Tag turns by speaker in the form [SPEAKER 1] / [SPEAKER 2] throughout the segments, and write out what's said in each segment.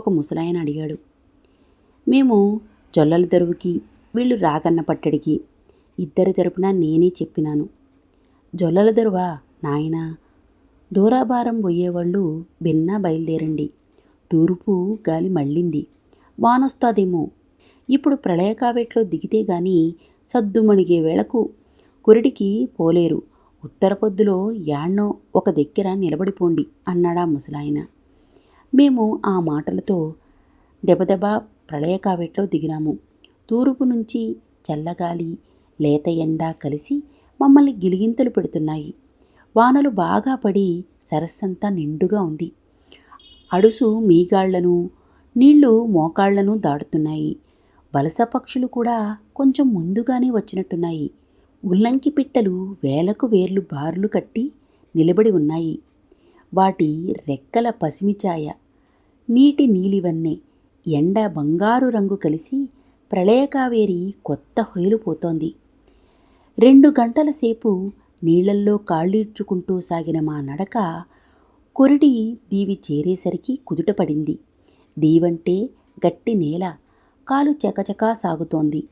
[SPEAKER 1] ఒక ముసలాయన అడిగాడు. మేము జొల్లల దరువుకి వీళ్ళు రాగన్న పట్టడికి ఇద్దరి తరపున నేనే చెప్పినాను. జొల్లల దరువా నాయనా? దూరాభారం పోయేవాళ్ళు భిన్నా బయలుదేరండి. తూర్పు గాలి మళ్ళింది. వానొస్తాదేమో. ఇప్పుడు ప్రళయకావేట్లో దిగితే గాని సద్దుమణిగే వేళకు కురిడికి పోలేరు. ఉత్తర పొద్దులో యాడ్నో ఒక దగ్గర నిలబడిపోండి అన్నాడా ముసలాయన. మేము ఆ మాటలతో దెబదెబ ప్రళయకావేట్లో దిగినాము. తూర్పు నుంచి చల్లగాలి లేత ఎండ కలిసి మమ్మల్ని గిలిగింతలు పెడుతున్నాయి. వానలు బాగా పడి సరస్సంతా నిండుగా ఉంది. అడుసు మీగాళ్ళను నీళ్ళు మోకాళ్ళను దాటుతున్నాయి. వలస పక్షులు కూడా కొంచెం ముందుగానే వచ్చినట్టున్నాయి. ఉల్లంకి పిట్టలు వేలకు వేర్లు బార్లు కట్టి నిలబడి ఉన్నాయి. వాటి రెక్కల పసిమిచాయ నీటి నీలివన్నె ఎండ బంగారు రంగు కలిసి ప్రళయకావేరి కొత్త హొయలు పోతోంది. రెండు గంటల సేపు నీళ్ళల్లో కాళ్ళీడ్చుకుంటూ సాగిన మా నడక కొరిడి దీవి చేరేసరికి కుదుటపడింది. దీవంటే గట్టి నేల కాలు చకచకా సాగుతోంది.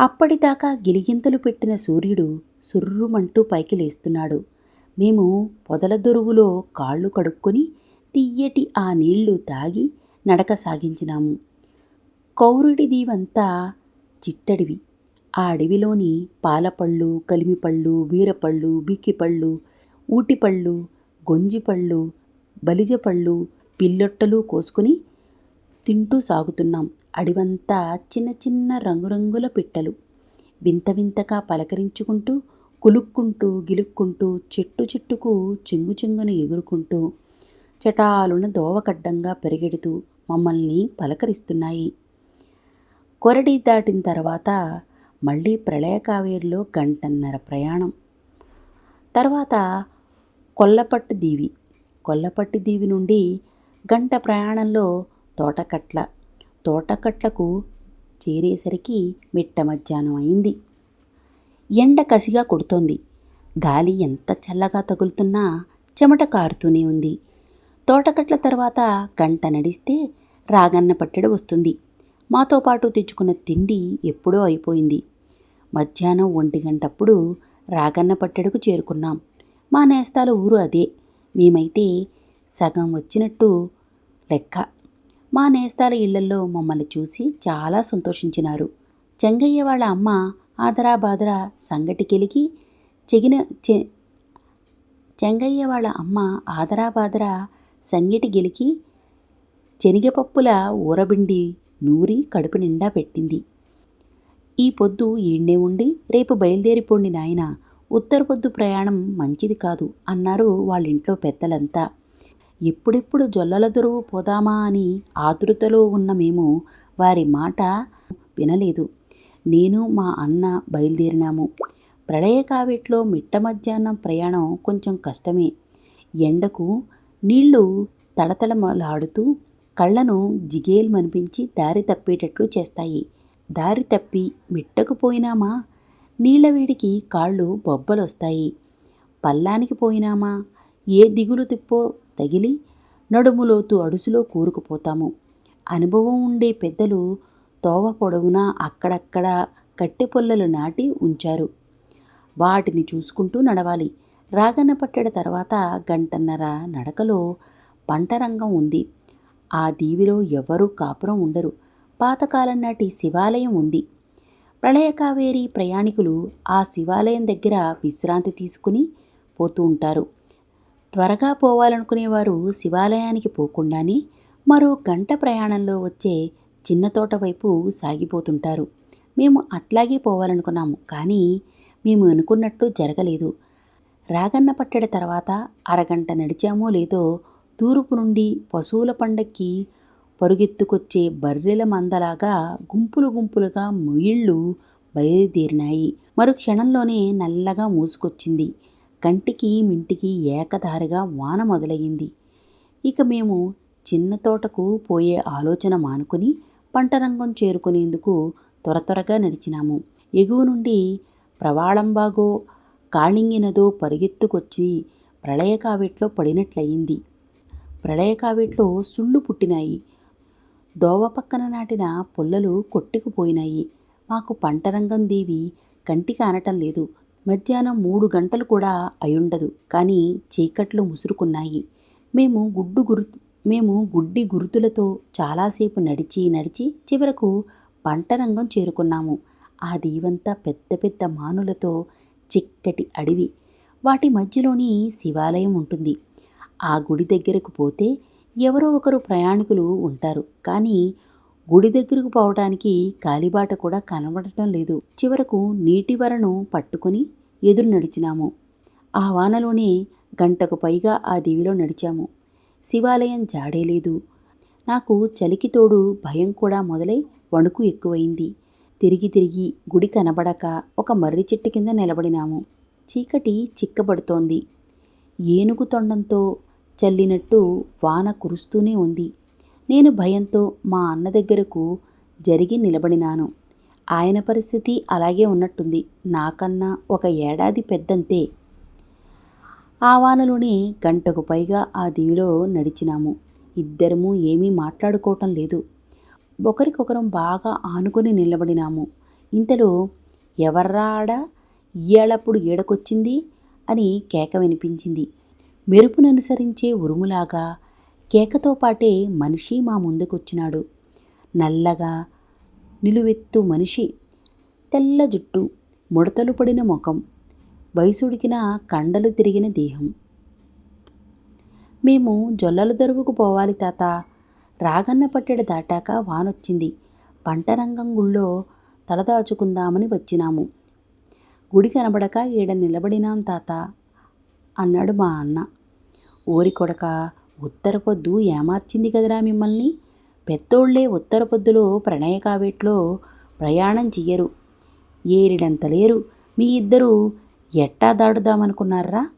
[SPEAKER 1] అప్పటిదాకా గిలిగింతలు పెట్టిన సూర్యుడు సుర్రుమంటూ పైకి లేస్తున్నాడు. మేము పొదల దొరువులో కాళ్ళు కడుక్కొని తియ్యటి ఆ నీళ్ళు తాగి నడక సాగించినాము. కౌరుడి దీవంతా చిట్టడివి. ఆ అడవిలోని పాలపళ్ళు కలిమిపళ్ళు వీరపళ్ళు బీకిపళ్ళు ఊటిపళ్ళు గొంజిపళ్ళు బలిజపళ్ళు పిల్లొట్టలు కోసుకుని తింటూ సాగుతున్నాం. అడివంతా చిన్న చిన్న రంగురంగుల పిట్టలు. వింత వింతగా పలకరించుకుంటూ కులుక్కుంటూ గిలుక్కుంటూ చెట్టు చెట్టుకు చెంగు చెంగును ఎగురుకుంటూ చటాలున దోవకడ్డంగా పెరిగెడుతూ మమ్మల్ని పలకరిస్తున్నాయి. కొరడి దాటిన తర్వాత మళ్ళీ ప్రళయకావేరిలో గంటన్నర ప్రయాణం. తర్వాత కొల్లపట్టు దీవి. కొల్లపట్టు దీవి నుండి గంట ప్రయాణంలో తోటకట్ల. తోటకట్లకు చేరేసరికి మిట్ట మధ్యాహ్నం అయింది. ఎండ కసిగా కొడుతోంది. గాలి ఎంత చల్లగా తగులుతున్నా చెమట కారుతూనే ఉంది. తోటకట్ల తర్వాత గంట నడిస్తే రాగన్న పట్టెడు వస్తుంది. మాతో పాటు తెచ్చుకున్న తిండి ఎప్పుడో అయిపోయింది. మధ్యాహ్నం ఒంటి గంటప్పుడు రాగన్న పట్టెడుకు చేరుకున్నాం. మా నేస్తాల ఊరు అదే. మేమైతే సగం వచ్చినట్టు లెక్క. మా నేస్తాల ఇళ్ళలో మమ్మల్ని చూసి చాలా సంతోషించినారు. చెంగయ్య వాళ్ళ అమ్మ ఆదరా బాదరా సంగటికెలిగి చెగిన చె చెంగయ్య వాళ్ళ అమ్మ ఆదరా బాదరా సంగిటి గెలికి శనగపప్పుల ఊరబిండి నూరి కడుపు నిండా పెట్టింది. ఈ పొద్దు ఈడ్నే ఉండి రేపు బయలుదేరిపోండి నాయన ఉత్తర పొద్దు ప్రయాణం మంచిది కాదు అన్నారు వాళ్ళింట్లో పెద్దలంతా. ఎప్పుడెప్పుడు జొల్లల దొరువు పోదామా అని ఆతృతలో ఉన్న మేము వారి మాట వినలేదు. నేను మా అన్న బయలుదేరినాము. ప్రళయకావిట్లో మిట్ట మధ్యాహ్నం ప్రయాణం కొంచెం కష్టమే. ఎండకు నీళ్ళు తడతడమలాడుతూ కళ్ళను జిగేల్మనిపించి దారి తప్పేటట్లు చేస్తాయి. దారి తప్పి మిట్టకు పోయినామా? నీళ్ళ వేడికి కాళ్ళు బొబ్బలొస్తాయి. పల్లానికి పోయినామా? ఏ దిగులు తిప్పో తగిలి నడుములోతు అడుసులో కూరుకుపోతాము. అనుభవం ఉండే పెద్దలు తోవ పొడవునా అక్కడక్కడ కట్టె పొల్లలు నాటి ఉంచారు. వాటిని చూసుకుంటూ నడవాలి. రాగన పట్టెడ తర్వాత గంటన్నర నడకలో పంటరంగం ఉంది. ఆ దీవిలో ఎవరూ కాపురం ఉండరు. పాతకాలం నాటి శివాలయం ఉంది. ప్రళయకావేరి ప్రయాణికులు ఆ శివాలయం దగ్గర విశ్రాంతి తీసుకుని పోతూ ఉంటారు. త్వరగా పోవాలనుకునేవారు శివాలయానికి పోకుండానే మరో గంట ప్రయాణంలో వచ్చే చిన్న తోట వైపు సాగిపోతుంటారు. మేము అట్లాగే పోవాలనుకున్నాము కానీ మేము అనుకున్నట్టు జరగలేదు. రాగన్న పట్టెడ తర్వాత అరగంట నడిచామో లేదో తూర్పు నుండి పశువుల పండక్కి పరుగెత్తుకొచ్చే బర్రెల మందలాగా గుంపులు గుంపులుగా ముయిళ్ళు బయలుదేరినాయి. మరు క్షణంలోనే నల్లగా మూసుకొచ్చింది. కంటికి మింటికి ఏకధారిగా వాన మొదలయ్యింది. ఇక మేము చిన్న తోటకు పోయే ఆలోచన మానుకుని పంటరంగం చేరుకునేందుకు త్వర త్వరగా నడిచినాము. ఎగువ నుండి ప్రవాళంబాగో కాళింగినదో పరిగెత్తుకొచ్చి ప్రళయకావిట్లో పడినట్లయింది. ప్రళయకావిట్లో సుళ్ళు పుట్టినాయి. దోవ పక్కన నాటిన పుల్లలు కొట్టుకుపోయినాయి. మాకు పంటరంగం దేవి కంటికి కానటం లేదు. మధ్యాహ్నం మూడు గంటలు కూడా అయుండదు. కానీ చీకట్లు ముసురుకున్నాయి. మేము గుడ్డు గురు మేము గుడ్డి గురుతులతో చాలాసేపు నడిచి నడిచి చివరకు పంటరంగం చేరుకున్నాము. ఆ దీవంతా పెద్ద పెద్ద మానులతో చిక్కటి అడవి. వాటి మధ్యలోని శివాలయం ఉంటుంది. ఆ గుడి దగ్గరకు పోతే ఎవరో ఒకరు ప్రయాణికులు ఉంటారు. కానీ గుడి దగ్గరకు పోవడానికి కాలిబాట కూడా కనబడటం లేదు. చివరకు నీటి వరను పట్టుకొని ఎదురు నడిచినాము. ఆ వానలోనే గంటకు పైగా ఆ దీవిలో నడిచాము. శివాలయం జాడే లేదు. నాకు చలికి తోడు భయం కూడా మొదలై వణుకు ఎక్కువైంది. తిరిగి తిరిగి గుడి కనబడక ఒక మర్రి చెట్టు కింద నిలబడినాము. చీకటి చిక్కబడుతోంది. ఏనుగు తొండంతో చల్లినట్టు వాన కురుస్తూనే ఉంది. నేను భయంతో మా అన్న దగ్గరకు జరిగి నిలబడినాను. ఆయన పరిస్థితి అలాగే ఉన్నట్టుంది. నాకన్నా ఒక ఏడాది పెద్దంతే. ఆ వానలోనే గంటకు పైగా ఆ దీవిలో నడిచినాము. ఇద్దరము ఏమీ మాట్లాడుకోవటం లేదు. ఒకరికొకరం బాగా ఆనుకొని నిలబడినాము. ఇంతలో ఎవర్రా ఆడ ఏడకొచ్చింది అని కేక వినిపించింది. మెరుపుననుసరించే ఉరుములాగా కేకతో పాటే మనిషి మా ముందుకొచ్చినాడు. నల్లగా నిలువెత్తు మనిషి తెల్ల జుట్టు ముడతలు పడిన ముఖం వయసుడికిన కండలు తిరిగిన దేహం. మేము జొల్లల దొరువుకు పోవాలి తాత. రాగన్న పట్టెడు దాటాక వానొచ్చింది. పంటరంగం గుళ్ళో తలదాచుకుందామని వచ్చినాము. గుడి కనబడక ఈడ నిలబడినాం తాత? అన్నాడు మా అన్న. ఓరి కొడక ఉత్తరపొద్దు ఏమార్చింది కదరా మిమ్మల్ని? పెద్దోళ్ళే ఉత్తరపొద్దులో ప్రణయ కావేట్లో ప్రయాణం చెయ్యరు. ఏరిడంత లేరు. మీ ఇద్దరు ఎట్టా దాడుదామనుకున్నారా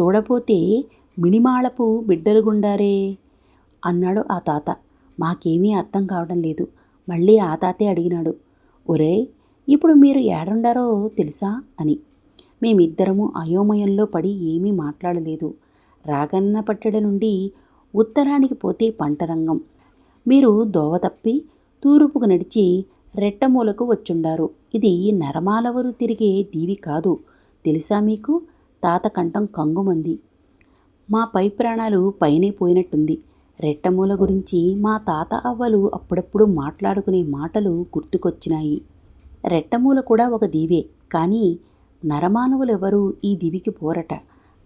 [SPEAKER 1] చూడపోతే మినిమాళపు బిడ్డలుగుండారే. అన్నాడు ఆ తాత. మాకేమీ అర్థం కావడం లేదు. మళ్ళీ ఆ తాతే అడిగినాడు. ఒరే ఇప్పుడు మీరు ఏడుండారో తెలుసా అని. మేమిద్దరము అయోమయంలో పడి ఏమీ మాట్లాడలేదు. రాగన్న పట్టడ నుండి ఉత్తరానికి పోతే పంటరంగం మీరు దోవ తప్పి తూర్పుకు నడిచి రెట్టమూలకు వచ్చుండారు. ఇది నరమాలవరు తిరిగే దీవి కాదు. తెలుసా మీకు? తాత కంఠం కంగుమంది. మా పై ప్రాణాలు పైనే పోయినట్టుంది. రెట్టమూల గురించి మా తాత అవ్వలు అప్పుడప్పుడు మాట్లాడుకునే మాటలు గుర్తుకొచ్చినాయి. రెట్టమూల కూడా ఒక దీవే కానీ నరమానవులెవరూ ఈ దివికి పోరట.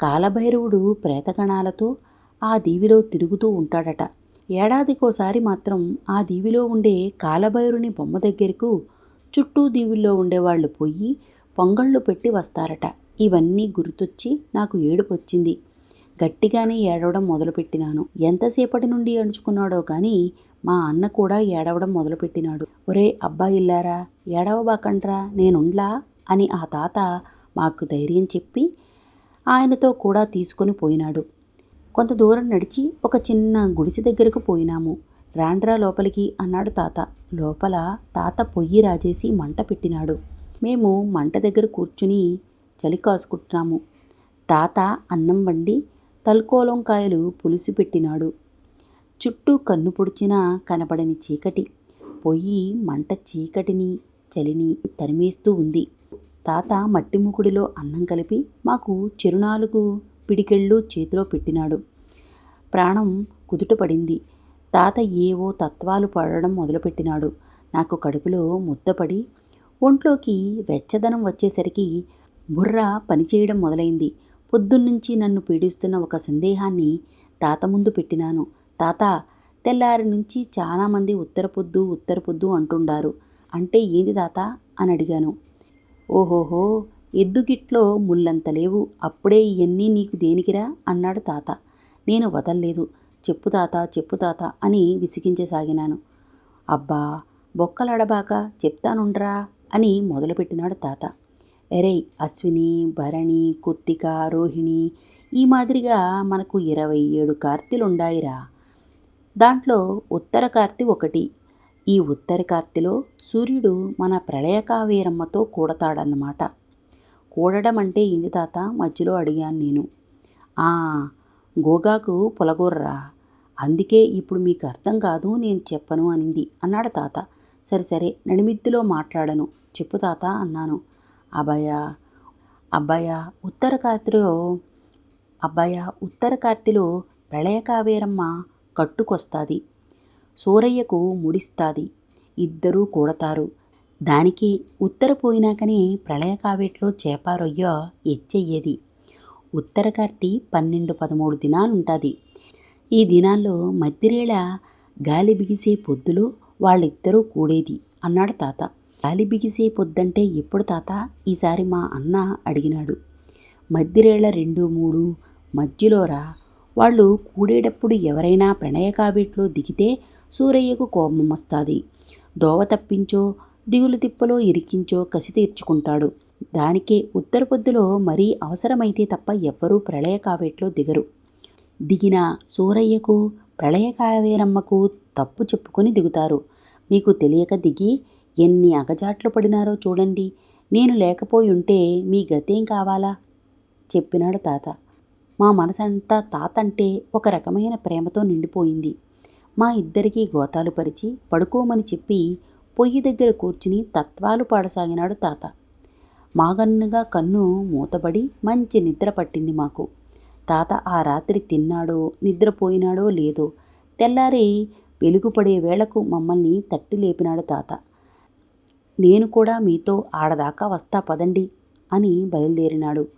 [SPEAKER 1] కాలభైరవుడు ప్రేతగణాలతో ఆ దీవిలో తిరుగుతూ ఉంటాడట. ఏడాదికోసారి మాత్రం ఆ దీవిలో ఉండే కాలభైరుని బొమ్మ దగ్గరకు చుట్టూ దీవుల్లో ఉండేవాళ్ళు పోయి పొంగళ్ళు పెట్టి వస్తారట. ఇవన్నీ గుర్తొచ్చి నాకు ఏడుపొచ్చింది. గట్టిగానే ఏడవడం మొదలుపెట్టినాను. ఎంతసేపటి నుండి అణుచుకున్నాడో కానీ మా అన్న కూడా ఏడవడం మొదలుపెట్టినాడు. ఒరే అబ్బాయిల్లారా ఏడవబాకండ్రా నేనుండ్లా? అని ఆ తాత మాకు ధైర్యం చెప్పి ఆయనతో కూడా తీసుకొని పోయినాడు. కొంత దూరం నడిచి ఒక చిన్న గుడిసె దగ్గరకు పోయినాము. రాండ్రా లోపలికి అన్నాడు తాత. లోపల తాత పొయ్యి రాజేసి మంట పెట్టినాడు. మేము మంట దగ్గర కూర్చుని చలి కాసుకుంటున్నాము. తాత అన్నం వండి తల్కోలంకాయలు పులుసు పెట్టినాడు చుట్టూ కన్ను పొడిచినా కనపడని చీకటి. పొయ్యి మంట చీకటిని చలిని తరిమేస్తూ ఉంది. తాత మట్టి ముకుడిలో అన్నం కలిపి మాకు చిరునాలుగు పిడికెళ్ళు చేతిలో పెట్టినాడు. ప్రాణం కుదుటపడింది. తాత ఏవో తత్వాలు పడడం మొదలుపెట్టినాడు. నాకు కడుపులో ముద్దపడి ఒంట్లోకి వెచ్చదనం వచ్చేసరికి బుర్ర పనిచేయడం మొదలైంది. పొద్దున్నుంచి నన్ను పీడిస్తున్న ఒక సందేహాన్ని తాత ముందు పెట్టినాను. తాత తెల్లారి నుంచి చాలామంది ఉత్తర పొద్దు ఉత్తర పొద్దు అంటుండారు. అంటే ఏంది తాత? అని అడిగాను. ఓహోహో ఎద్దుగిట్లో ముళ్ళంత లేవు. అప్పుడే ఇవన్నీ నీకు దేనికిరా? అన్నాడు తాత. నేను వదల్లేదు. చెప్పు తాత చెప్పు తాత అని విసిగించసాగినాను. అబ్బా బొక్కలడబాక చెప్తానుండ్రా అని మొదలుపెట్టినాడు తాత. ఎరే అశ్విని భరణి కుత్తిక రోహిణి ఈ మాదిరిగా మనకు ఇరవై ఏడు కార్తీలుండాయిరా. దాంట్లో ఉత్తర కార్తీ ఒకటి. ఈ ఉత్తర కార్తీలో సూర్యుడు మన ప్రళయకావేరమ్మతో కూడతాడన్నమాట. కూడడం అంటే ఏంది తాత? మధ్యలో అడిగాను నేను. ఆ గోగాకు పొలగూర్రా. అందుకే ఇప్పుడు మీకు అర్థం కాదు నేను చెప్పను అనింది. అన్నాడు తాత. సరే సరే నడిమిద్దిలో మాట్లాడను. చెప్పు తాత అన్నాను. అభయ అబ్బాయ ఉత్తర కార్తిలో అబ్బాయ ఉత్తర కార్తిలో ప్రళయకావేరమ్మ కట్టుకొస్తాది. సూరయ్యకు ముడిస్తాది. ఇద్దరూ కూడతారు. దానికి ఉత్తర పోయినాకనే ప్రళయకావేట్లో చేపారొయ్య ఎచ్చెయ్యేది ఉత్తర కార్తీ పన్నెండు పదమూడు దినాలుంటుంది. ఈ దినాల్లో మధ్యరేళ గాలి బిగిసే పొద్దులో వాళ్ళిద్దరూ కూడేది అన్నాడు తాత. గాలి బిగిసే పొద్దంటే ఎప్పుడు తాత? ఈసారి మా అన్న అడిగినాడు. మధ్యరేళ రెండు మూడు మధ్యలోరా? వాళ్ళు కూడేటప్పుడు ఎవరైనా ప్రణయకాబేట్లో దిగితే సూరయ్యకు కోపం వస్తుంది. దోవ తప్పించో దిగులు తిప్పలో ఇరికించో కసి తీర్చుకుంటాడు. దానికే ఉత్తర పొద్దులో మరీ అవసరమైతే తప్ప ఎవ్వరూ ప్రళయ కావేట్లో దిగరు. దిగిన సూరయ్యకు ప్రళయ కావేరమ్మకు తప్పు చెప్పుకొని దిగుతారు. మీకు తెలియక దిగి ఎన్ని అగజాట్లు పడినారో చూడండి. నేను లేకపోయి ఉంటే మీ గతేం కావాలా? చెప్పినాడు తాత. మా మనసంతా తాత అంటే ఒక రకమైన ప్రేమతో నిండిపోయింది. మా ఇద్దరికీ గోతాలు పరిచి పడుకోమని చెప్పి పొయ్యి దగ్గర కూర్చుని తత్వాలు పాడసాగినాడు తాత. మాగన్నుగా కన్ను మూతబడి మంచి నిద్ర పట్టింది మాకు. తాత ఆ రాత్రి తిన్నాడో నిద్రపోయినాడో లేదో తెల్లారి వెలుగుపడే వేళకు మమ్మల్ని తట్టి లేపినాడు తాత. నేను కూడా మీతో ఆడదాకా వస్తా పదండి అని బయలుదేరినాడు.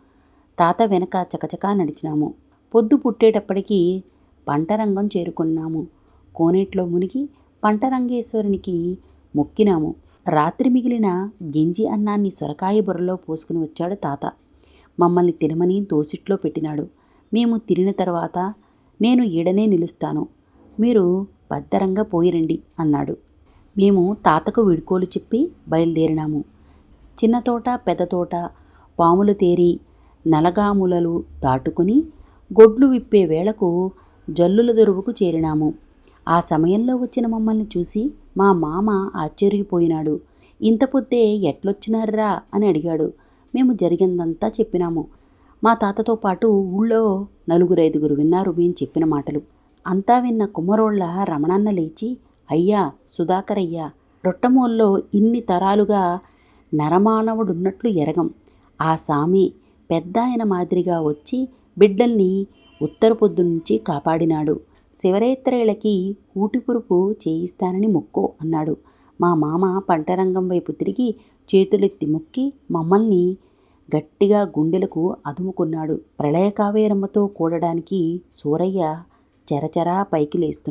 [SPEAKER 1] తాత వెనక చకచకా నడిచినాము. పొద్దు పుట్టేటప్పటికీ పంటరంగం చేరుకున్నాము. కోనేట్లో మునిగి పంటరంగేశ్వరునికి మొక్కినాము. రాత్రి మిగిలిన గింజి అన్నాన్ని సొరకాయ బుర్రలో పోసుకుని వచ్చాడు తాత. మమ్మల్ని తినమని దోసిట్లో పెట్టినాడు. మేము తిరిన తర్వాత నేను ఈడనే నిలుస్తాను. మీరు భద్దరంగా పోయిరండి అన్నాడు. మేము తాతకు విడుకోలు చెప్పి బయలుదేరినాము. చిన్న తోట పెద్ద తోట పాములు తేరి నలగాములలు దాటుకుని గొడ్లు విప్పే వేళకు జల్లుల దొరువుకు చేరినాము. ఆ సమయంలో వచ్చిన మమ్మల్ని చూసి మా మామ ఆశ్చర్యపోయినాడు. ఇంత పొద్దే ఎట్లొచ్చినారా అని అడిగాడు. మేము జరిగిందంతా చెప్పినాము. మా తాతతో పాటు ఊళ్ళో నలుగురైదుగురు విన్నారు మేము చెప్పిన మాటలు. అంతా విన్న కుమ్మరోళ్ళ రమణన్న లేచి అయ్యా సుధాకరయ్యా రొట్టమూల్లో ఇన్ని తరాలుగా నరమానవుడున్నట్లు ఎరగం. ఆ సామి పెద్ద ఆయన మాదిరిగా వచ్చి బిడ్డల్ని ఉత్తర నుంచి కాపాడినాడు. శివరేత్రేళ్ళకి కూటిపురుపు చేయిస్తానని మొక్కో అన్నాడు. మా మామ పంటరంగం వైపు తిరిగి చేతులెత్తి మొక్కి మమ్మల్ని గట్టిగా గుండెలకు అదుముకున్నాడు. ప్రళయకావేరమ్మతో కూడడానికి సూరయ్య చెరచెరా పైకి లేస్తున్నాడు.